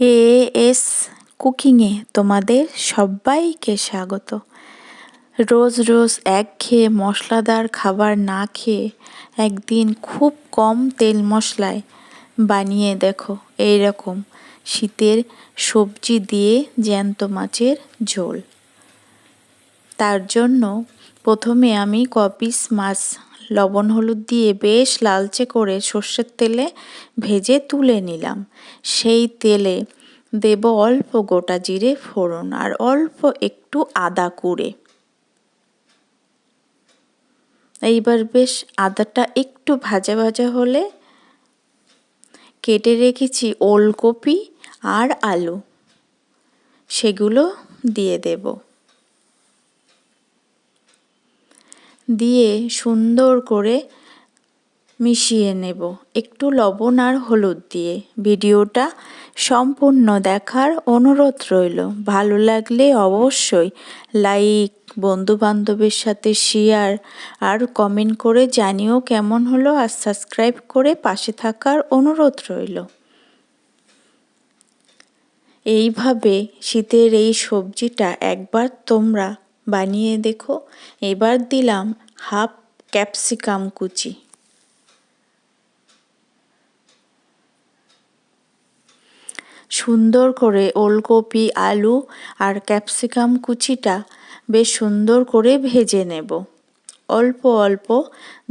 A S কুকিংয়ে তোমাদের সবাইকে স্বাগত। রোজ রোজ একঘেয়ে মশলাদার খাবার না খেয়ে একদিন খুব কম তেল মশলায় বানিয়ে দেখো এই রকম শীতের সবজি দিয়ে জ্যান্ত মাছের ঝোল। তার জন্য প্রথমে আমি কপিস মাছ লবণ হলুদ দিয়ে বেশ লালচে করে সর্ষের তেলে ভেজে তুলে নিলাম। সেই তেলে দেব অল্প গোটা জিরে ফোড়ন আর অল্প একটু আদা কুড়ে। এইবার বেশ আদাটা একটু ভাজা ভাজা হলে কেটে রেখেছি ওলকপি আর আলু। সেগুলো দিয়ে দেব। দিয়ে সুন্দর করে মিশিয়ে নেব। একটু লবণ আর হলুদ দিয়ে। ভিডিওটা সম্পূর্ণ দেখার অনুরোধ রইল। ভালো লাগলে অবশ্যই লাইক বন্ধু বান্ধবের সাথে শেয়ার আর কমেন্ট করে জানিও কেমন হলো আর সাবস্ক্রাইব করে পাশে থাকার অনুরোধ রইল। এইভাবে শীতের এই সবজিটা একবার তোমরা বানিয়ে দেখো। এবার দিলাম হাফ ক্যাপসিকাম কুচি। সুন্দর করে ওলকপি, আলু আর ক্যাপসিকাম কুচিটা বেশ সুন্দর করে ভেজে নেব। অল্প অল্প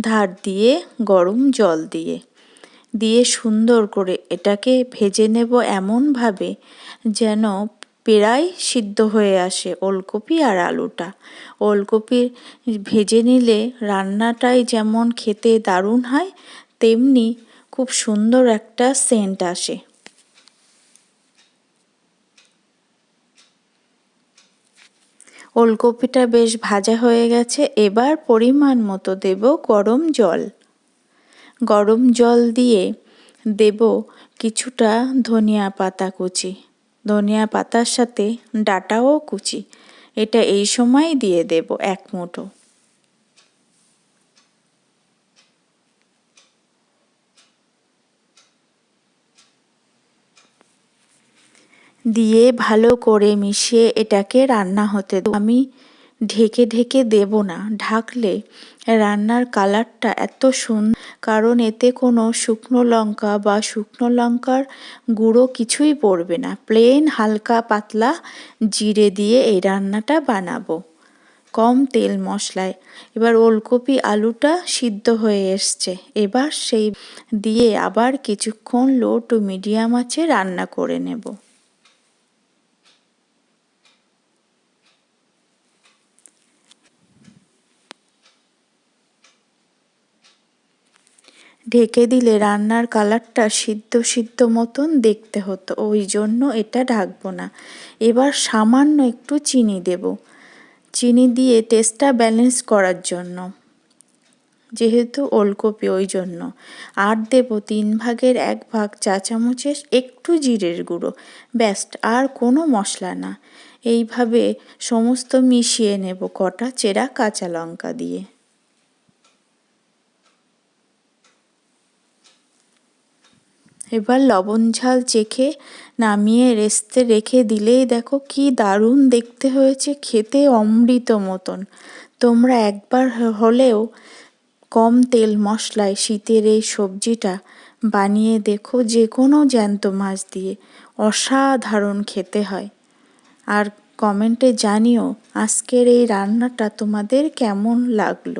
ধার দিয়ে গরম জল দিয়ে। দিয়ে সুন্দর করে এটাকে ভেজে নেব এমনভাবে যেন প্রায় সিদ্ধ হয়ে আসে ওলকপি আর আলুটা। ওলকপি ভেজে নিলে রান্নাটাই যেমন খেতে দারুণ হয়, তেমনি খুব সুন্দর একটা সেন্ট আসে। ওলকপিটা বেশ ভাজা হয়ে গেছে, এবার পরিমাণ মতো দেব গরম জল। গরম জল দিয়ে দেব কিছুটা ধনিয়া পাতা কুচি। ধনিয়া পাতার সাথে ডাটাও কুচি। এটা এই সময় দিয়ে দেব এক মুঠো। দিয়ে ভালো করে মিশিয়ে এটাকে রান্না হতে আমি ঢেকে ঢেকে দেব না। ঢাকলে রান্নার কালারটা এত সুন্দর কারণ এতে কোনো শুকনো লঙ্কা বা শুকনো লঙ্কার গুঁড়ো কিছুই পড়বে না। প্লেন হালকা পাতলা জিরে দিয়ে এই রান্নাটা বানাবো। কম তেল মশলায়। এবার ওলকপি আলুটা সিদ্ধ হয়ে এসছে। এবার সেই দিয়ে আবার কিছুক্ষণ লো টু মিডিয়াম আছে রান্না করে নেব। ঢেকে দিলে রান্নার কালারটা সিদ্ধ সিদ্ধ মতন দেখতে হতো, ওই জন্য এটা ঢাকবো না। এবার সামান্য একটু চিনি দেব। চিনি দিয়ে টেস্টটা ব্যালেন্স করার জন্য, যেহেতু ওলকপি ওই জন্য। আর দেব তিন ভাগের এক ভাগ চা চামচের একটু জিরের গুঁড়ো ব্যাস্ট আর কোনো মশলা না। এইভাবে সমস্ত মিশিয়ে নেব কটা চেরা কাঁচা লঙ্কা দিয়ে। এবার লবণ ঝাল চেখে নামিয়ে রেস্তে রেখে দিলেই দেখো কি দারুণ দেখতে হয়েছে খেতে অমৃত মতন। তোমরা একবার হলেও কম তেল মশলায় শীতের এই সবজিটা বানিয়ে দেখো যে কোনো জ্যান্ত মাছ দিয়ে, অসাধারণ খেতে হয়। আর কমেন্টে জানিও আজকের এই রান্নাটা তোমাদের কেমন লাগল।